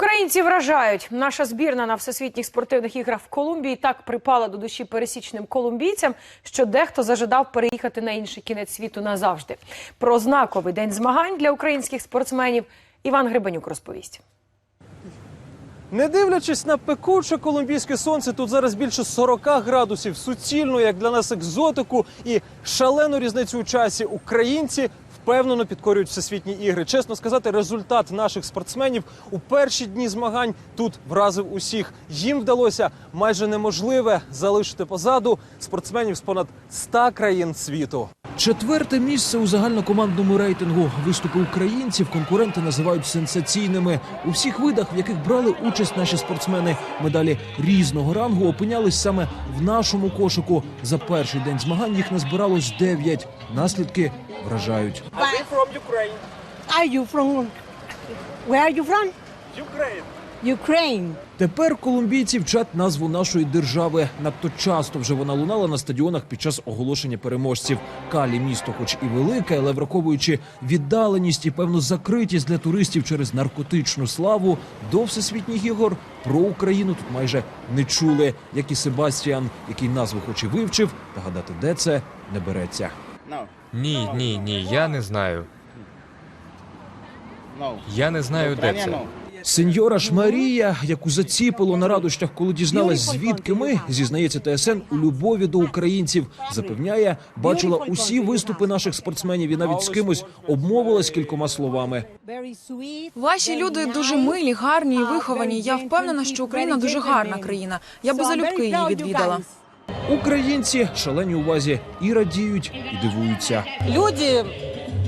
Українці вражають. Наша збірна на всесвітніх спортивних іграх в Колумбії так припала до душі пересічним колумбійцям, що дехто зажадав переїхати на інший кінець світу назавжди. Про знаковий день змагань для українських спортсменів Іван Гребенюк розповість. Не дивлячись на пекуче колумбійське сонце, тут зараз більше 40 градусів. Суцільну, як для нас екзотику, і шалену різницю у часі. Українці впевнено підкорюють всесвітні ігри. Чесно сказати, результат наших спортсменів у перші дні змагань тут вразив усіх. Їм вдалося майже неможливе залишити позаду спортсменів з понад 100 країн світу. Четверте місце у загальнокомандному рейтингу. Виступи українців конкуренти називають сенсаційними. У всіх видах, в яких брали участь наші спортсмени, медалі різного рангу опинялись саме в нашому кошику. За перший день змагань їх назбиралось дев'ять. Наслідки вражають. Are you from? Where are you from? Ukraine. Ukraine. Тепер колумбійці вчать назву нашої держави. Надто часто вже вона лунала на стадіонах під час оголошення переможців. Калі місто, хоч і велике, але враховуючи віддаленість і певну закритість для туристів через наркотичну славу, до всесвітніх ігор про Україну тут майже не чули. Як і Себастіан, який назву хоч і вивчив, та гадати, де це не береться. Ні, ні, ні, я не знаю. Я не знаю, де це. Сеньора ж Марія, яку заціпило на радощах, коли дізналась, звідки ми, зізнається ТСН у любові до українців. Запевняє, бачила усі виступи наших спортсменів і навіть з кимось обмовилась кількома словами. Ваші люди дуже милі, гарні і виховані. Я впевнена, що Україна дуже гарна країна. Я би залюбки її відвідала. guys. Українці шалені увазі і радіють, і дивуються. Люди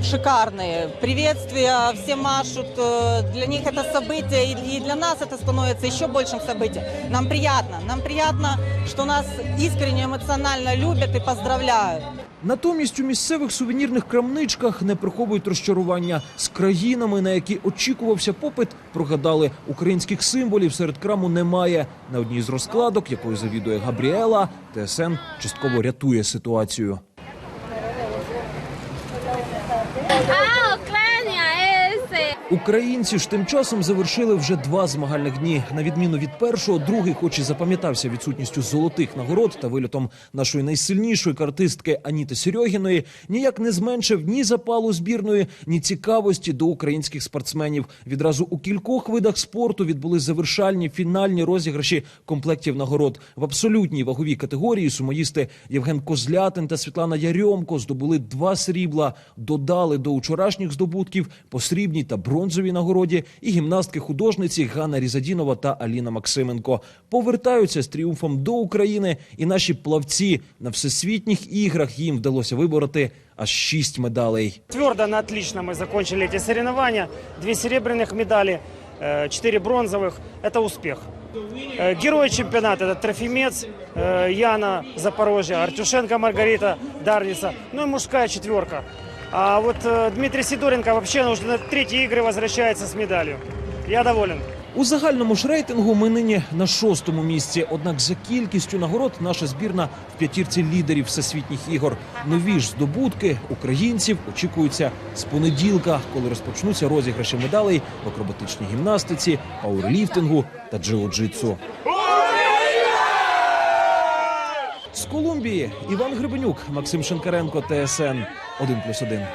шикарные, приветствия, все машут, э, для них это событие, и и для нас это становится еще большим событием. Нам приятно, нам приятно, что нас искренне эмоционально любят и поздравляют. Натомість у місцевих сувенірних крамничках не приховують розчарування з країнами, на які очікувався попит. Прогадали українських символів серед краму немає. На одній з розкладок, якою завідує Габріела, ТСН частково рятує ситуацію. Українці ж тим часом завершили вже два змагальних дні. На відміну від першого, другий, хоч і запам'ятався відсутністю золотих нагород та вильотом нашої найсильнішої картистки Аніти Серьогіної, ніяк не зменшив ні запалу збірної, ні цікавості до українських спортсменів. Відразу у кількох видах спорту відбули завершальні фінальні розіграші комплектів нагород в абсолютній ваговій категорії. Сумоїсти Євген Козлятин та Світлана Ярьомко здобули два срібла, додали до вчорашніх здобутків по срібній та бронзовій нагороді і гімнастки художниці Ганна Різадінова та Аліна Максименко повертаються з тріумфом до України, і наші плавці на всесвітніх іграх їм вдалося вибороти аж шість медалей. Твердо, на отлично мы закончили эти соревнования. Две серебряных медали, э, четыре бронзовых. Это успех. Э, Герой чемпионата – это Трофимец, э, Яна Запорожья, Артюшенко Маргарита Дарница, ну и мужская четверка. а вот э, Дмитрий Сидоренко вообще уже на третьи игры возвращается с медалью. Я доволен. У загальному ж рейтингу ми нині на шостому місці. Однак за кількістю нагород наша збірна в п'ятірці лідерів всесвітніх ігор. Нові ж здобутки українців очікуються з понеділка, коли розпочнуться розіграші медалей в акробатичній гімнастиці, пауерліфтингу та джиу-джитсу. З Колумбії Іван Гребенюк, Максим Шинкаренко, ТСН 1+,1.